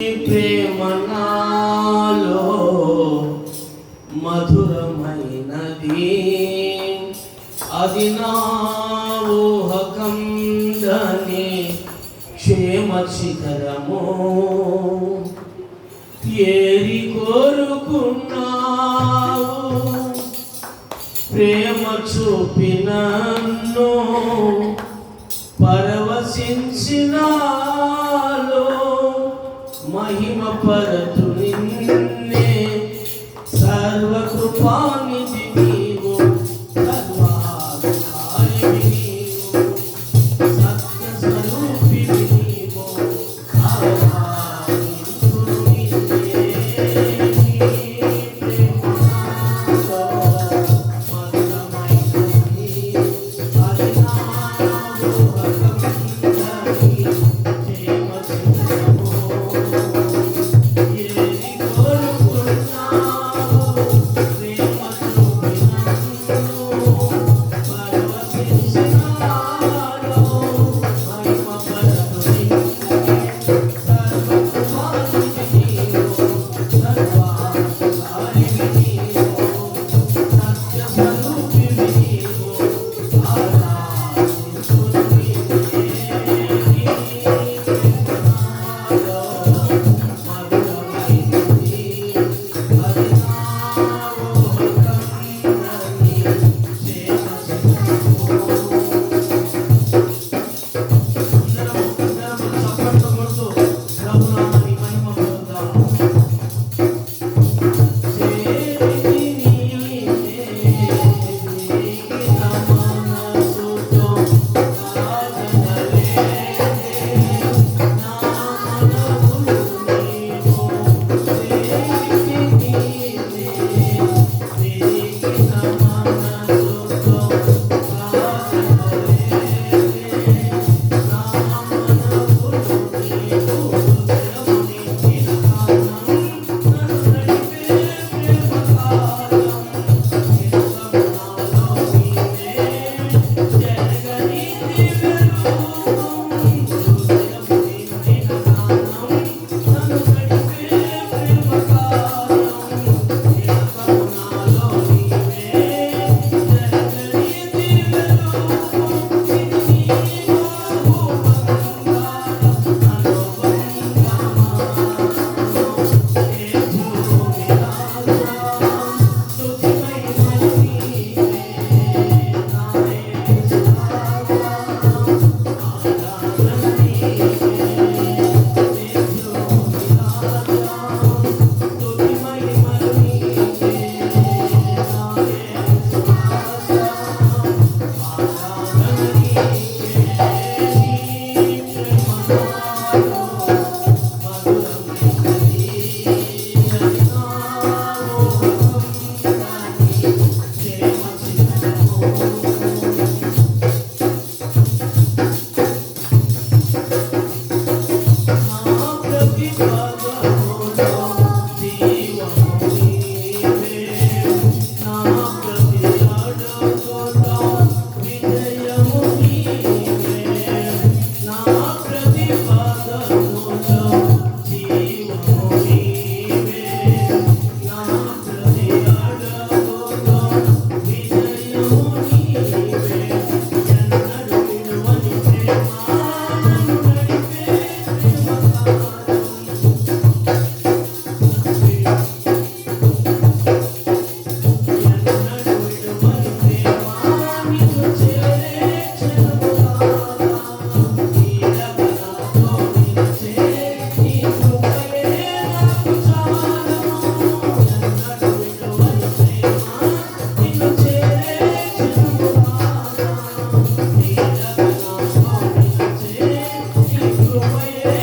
ప్రేమ నాలో మధురమైనది. అది నాహకందని క్షేమ శిఖరము ఏరి కోరుకున్నావు ప్రేమ చూపినన్ను పరవశించినా మహిమ పరతు companheiro.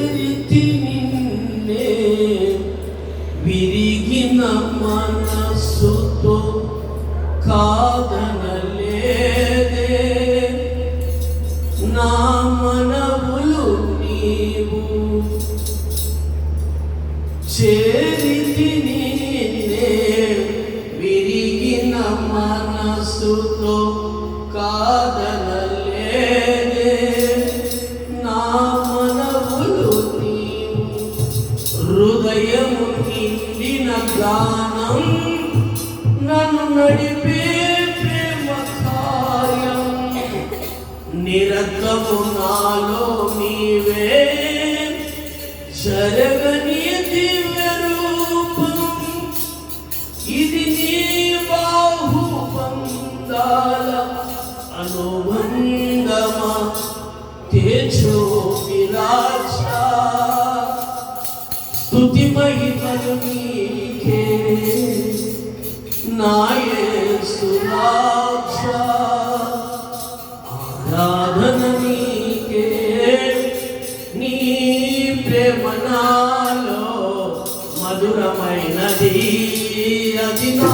చేరితి నిన్నే విరిగిన మనస్సుతో కాదనలేదే. నా మనవులు నీవు చేరితి నిన్నే విరిగిన మనస్సుతో కాదనలేదే నిరతము నాలో నీవే. జరగని దివ్య రూపం ఇది నీ బాహు బంధాల అనుబంధమా తేజో విరాజ. స్తుతి మహిమలు నీకే నాయసురాజ ఆరాధన మధురమైనది అది నా